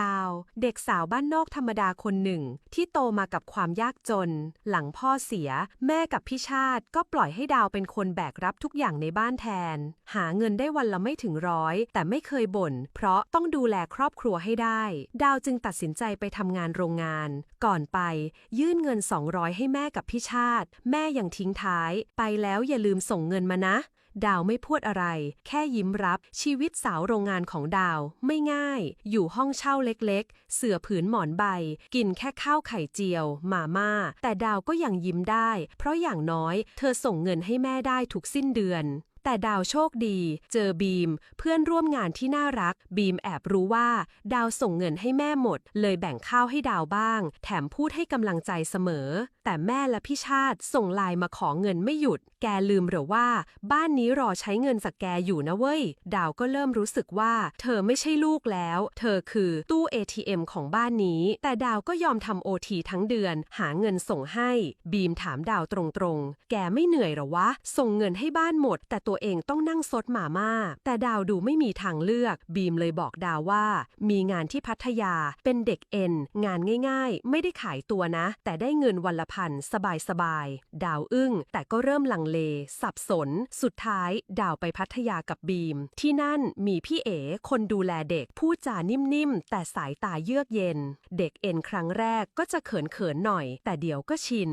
ดาว เด็กสาวบ้านนอกธรรมดาคนหนึ่ง ที่โตมากับความยากจน หลังพ่อเสีย แม่กับพี่ชาติก็ปล่อยให้ดาวเป็นคนแบกรับทุกอย่างในบ้านแทน หาเงินได้วันละไม่ถึงร้อย แต่ไม่เคยบ่น เพราะต้องดูแลครอบครัวให้ได้ ดาวจึงตัดสินใจไปทำงานโรงงาน ก่อนไป ยื่นเงิน 200 ให้แม่กับพี่ชาติ แม่ยังทิ้งท้าย ไปแล้วอย่าลืมส่งเงินมานะ ดาวไม่พูดอะไร แค่ยิ้มรับชีวิตสาวโรงงานของดาว ไม่ง่าย อยู่ห้องเช่าเล็กๆ เสื่อผืนหมอนใบ กินแค่ข้าวไข่เจียว มาม่า แต่ดาวก็ยังยิ้มได้ เพราะอย่างน้อย เธอส่งเงินให้แม่ได้ทุกสิ้นเดือน แต่ดาวโชคดี เจอบีม เพื่อนร่วมงานที่น่ารัก บีมแอบรู้ว่า ดาวส่งเงินให้แม่หมด เลยแบ่งข้าวให้ดาวบ้าง แถมพูดให้กำลังใจเสมอ แต่แม่และพี่ชาติส่งไลน์มาขอเงินไม่หยุด แกลืมหรือว่า บ้านนี้รอใช้เงินจากแกอยู่นะเว้ย ดาวก็เริ่มรู้สึกว่า เธอไม่ใช่ลูกแล้ว เธอคือตู้ ATM ของบ้านนี้ แต่ดาวก็ยอมทำโอทีทั้งเดือน หาเงินส่งให้ บีมถามดาวตรงๆ แกไม่เหนื่อยหรอวะ ส่งเงินให้บ้านหมด แต่ตัวตัวเองต้องนั่งซดหมาม่า แต่ดาวดูไม่มีทางเลือก บีมเลยบอกดาวว่า มีงานที่พัทยาเป็นเด็กเอ็น งานง่ายๆ ไม่ได้ขายตัวนะ แต่ได้เงินวันละพันสบายๆ ดาวอึ้ง แต่ก็เริ่มลังเล สับสน สุดท้าย ดาวไปพัทยากับบีม ที่นั่นมีพี่เอ๋คนดูแลเด็กพูดจานิ่มๆ แต่สายตาเยือกเย็น เด็กเอ็นครั้งแรกก็จะเขินๆหน่อย แต่เดี๋ยวก็ชิน